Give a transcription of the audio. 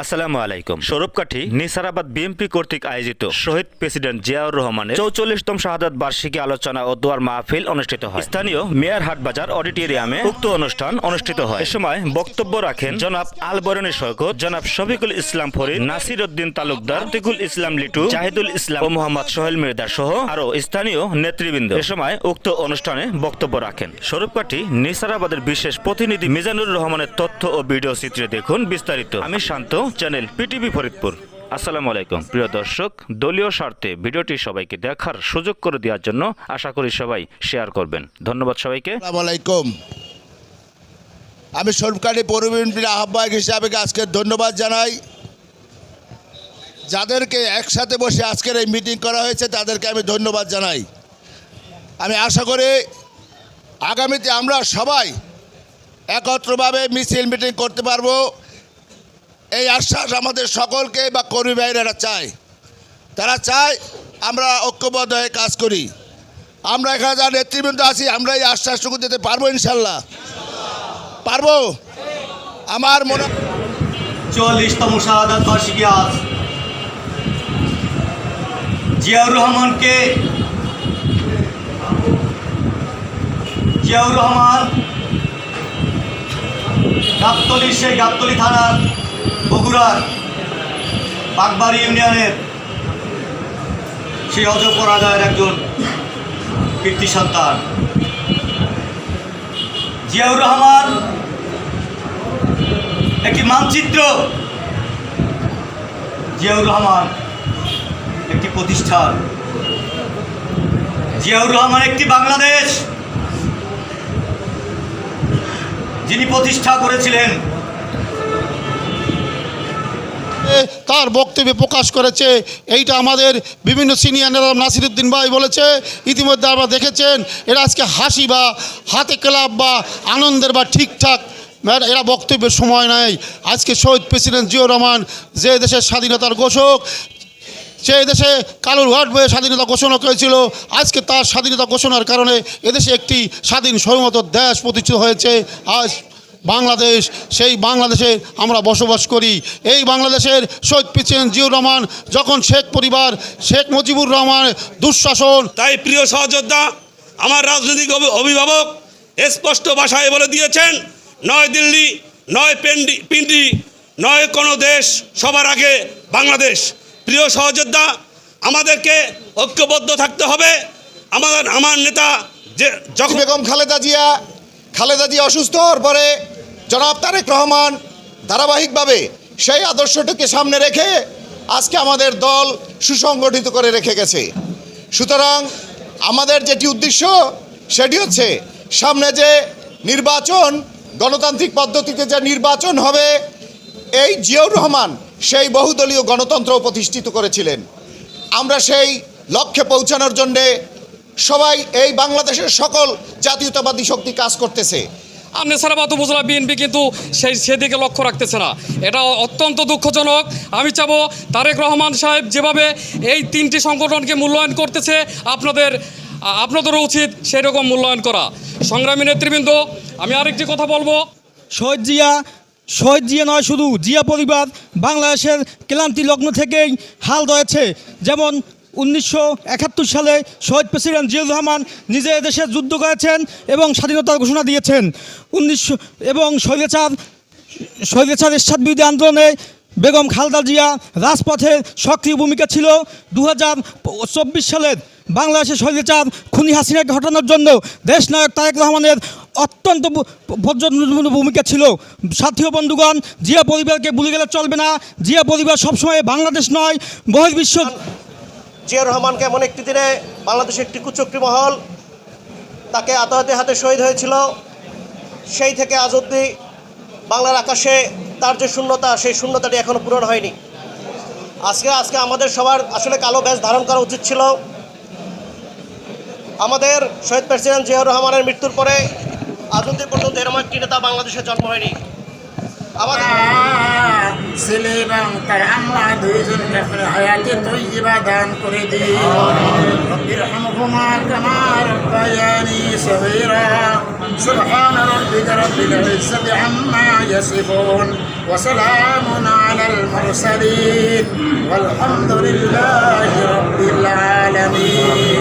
আসসালামু আলাইকুম। সৌরভকাঠি নিসারাবাদ বিএমপি কর্তৃক আয়োজিত শহীদ প্রেসিডেন্ট জিয়াউর রহমানের চৌচল্লিশতম শাহাদাত বার্ষিকী আলোচনা ও দোয়ার মাহফিল অনুষ্ঠিত হয়। স্থানীয় মেয়ার হাট বাজার অডিটোরিয়ামে উক্ত অনুষ্ঠান অনুষ্ঠিত হয়। এ সময় বক্তব্য রাখেন জনাব আল বরণী সৈকত জনাব শফিকুল ইসলাম ফরিদ নাসির উদ্দিন তালুকদার তিকুল ইসলাম লিটু জাহিদুল ইসলাম ও মোহাম্মদ সোহেল মির্দার সহ আরও স্থানীয় নেতৃবৃন্দ এ সময় উক্ত অনুষ্ঠানে বক্তব্য রাখেন। সৌরভকাঠি নিসারাবাদের বিশেষ প্রতিনিধি মিজানুর রহমানের তথ্য ও ভিডিও চিত্রে দেখুন বিস্তারিত। আমি শান্ত চ্যানেল পিটিভি ফরিদপুর আসসালামু আলাইকুম প্রিয় দর্শক, দলীয় স্বার্থে ভিডিওটি সবাইকে দেখার সুযোগ করে দেওয়ার জন্য আশা করি সবাই শেয়ার করবেন। ধন্যবাদ সবাইকে। আলাইকুম। আমি সরকারি পৌর আহ্বায়ক হিসাবে আজকে ধন্যবাদ জানাই। যাদেরকে একসাথে বসে আজকের এই মিটিং করা হয়েছে, তাদেরকে আমি ধন্যবাদ জানাই। আমি আশা করি আগামীতে আমরা সবাই একত্রভাবে মিছিল মিটিং করতে পারব। এই আশ্বাস আমাদের সকলকে বা কর্মী ভাইয়েরা চায়। তারা চায় আমরা ঐক্যবদ্ধ হয়ে কাজ করি। আমরা এখানে যারা নেতৃবৃন্দ আছি, আমরা এই আশ্বাসটুকু দিতে পারব ইনশাল্লাহ। পারব? আমার মনে চুয়াল্লিশতম শাহাদাত বার্ষিকী আজ জিয়াউর রহমানকে জিয়াউর রহমান গাবতলি, সেই গাবতলি থানার বগুড়ার বাগবাড়ি ইউনিয়নের সেই অজপরাগায়ের একজন কীর্তি সন্তান। জিয়াউর রহমান একটি মানচিত্র। জিয়াউর রহমান একটি প্রতিষ্ঠান। জিয়াউর রহমান একটি বাংলাদেশ। যিনি প্রতিষ্ঠা করেছিলেন তার বক্তব্যে প্রকাশ করেছে। এইটা আমাদের বিভিন্ন সিনিয়র নেতা নাসিরুদ্দিন ভাই বলেছে, ইতিমধ্যে আমরা দেখেছেন, এরা আজকে হাসি বা হাতে ক্লাব বা আনন্দের বা ঠিকঠাক এরা বক্তব্যের সময় নাই। আজকে শহীদ প্রেসিডেন্ট জিয়াউর রহমান যে দেশের স্বাধীনতার ঘোষক সেই দেশে কালুর ঘাট বয়ে স্বাধীনতা ঘোষণা করেছিল। আজকে তার স্বাধীনতা ঘোষণার কারণে এদেশে একটি স্বাধীন স্বয়ংত দেশ প্রতিষ্ঠিত হয়েছে। আজ বাংলাদেশ সেই বাংলাদেশে আমরা বসবাস করি। এই বাংলাদেশের শহীদ প্রেসিডেন্ট জিউর রহমান যখন শেখ পরিবার শেখ মুজিবুর রহমান দুঃশাসন তাই প্রিয় সহযোদ্ধা আমার রাজনৈতিক অভি- অভিভাবক স্পষ্ট ভাষায় বলে দিয়েছেন নয় দিল্লি নয় পেন্ডি পিন্ডি নয় কোনো দেশ সবার আগে বাংলাদেশ। প্রিয় সহযোদ্ধা আমাদেরকে ঐক্যবদ্ধ থাকতে হবে। আমাদের আমার নেতা যে যখন বেগম খালেদা জিয়া খালেদা জিয়া অসুস্থ হওয়ার পরে জনাব তারেক রহমান ধারাবাহিকভাবে সেই আদর্শটিকে সামনে রেখে আজকে আমাদের দল সুসংগঠিত করে রেখে গেছে। সুতরাং আমাদের যেটি উদ্দেশ্য, সেটি হচ্ছে সামনে যে নির্বাচন, গণতান্ত্রিক পদ্ধতিতে যে নির্বাচন হবে, এই জিয়াউর রহমান সেই বহুদলীয় গণতন্ত্র প্রতিষ্ঠিত করেছিলেন। আমরা সেই লক্ষ্যে পৌঁছানোর জন্যে সবাই এই বাংলাদেশের সকল জাতীয়তাবাদী শক্তি কাজ করতেছে। আমনে সারাবাদ উপজেলা বিএনপি কিন্তু সেই সেদিকে লক্ষ্য রাখতেছে না। এটা অত্যন্ত দুঃখজনক। আমি চাবো তারেক রহমান সাহেব যেভাবে এই তিনটি সংগঠনকে মূল্যায়ন করতেছে, আপনাদের, আপনাদেরও উচিত সেই রকম মূল্যায়ন করা। সংগ্রামী নেতৃবৃন্দ, আমি আরেকটি কথা বলব। শহীদ জিয়া শহীদ জিয়া নয় শুধু, জিয়া পরিবার বাংলাদেশের ক্লান্তি লগ্ন থেকেই হাল ধরেছে। যেমন উনিশশো একাত্তর সালে শহীদ প্রেসিডেন্ট জিয়াউর রহমান নিজে দেশে যুদ্ধ করেছেন এবং স্বাধীনতার ঘোষণা দিয়েছেন। উনিশশো এবং শৈলেচাঁদ শৈলেচাঁদ এরশাদ বিরোধী আন্দোলনে বেগম খালদা জিয়া রাজপথে সক্রিয় ভূমিকা ছিল। দু হাজার চব্বিশ সালের বাংলাদেশের শৈলচাঁদ খুনি হাসিনাকে হটানোর জন্য দেশনায়ক তারেক রহমানের অত্যন্ত বজ্রপূর্ণ ভূমিকা ছিল। সাথীয় বন্ধুগণ, জিয়া পরিবারকে ভুলে গেলে চলবে না। জিয়া পরিবার সবসময় বাংলাদেশ নয়, বহির্বিশ্ব জিয়া রহমানকে এমন একটি দিনে বাংলাদেশের একটি কুচক্রী মহল? তাকে আতাহাতে হাতে শহীদ হয়েছিল। সেই থেকে আজ অব্দি বাংলার আকাশে তার যে শূন্যতা, সেই শূন্যতাটি এখনও পূরণ হয়নি। আজকে আজকে আমাদের সবার আসলে কালো ব্যাস ধারণ করা উচিত ছিল। আমাদের শহীদ প্রেসিডেন্ট জিয়াউর রহমানের মৃত্যুর পরে আজ অবধি পর্যন্ত এরকম একটি নেতা বাংলাদেশে জন্ম হয়নি। ছেলে এবং তার আমরা দুইজনকে হায়াতে তৈবা দান করে দিই رحمهما كما ربياني صغيرا سبحان ربك رب العزة عما يصفون وسلام على المرسلين والحمد لله رب العالمين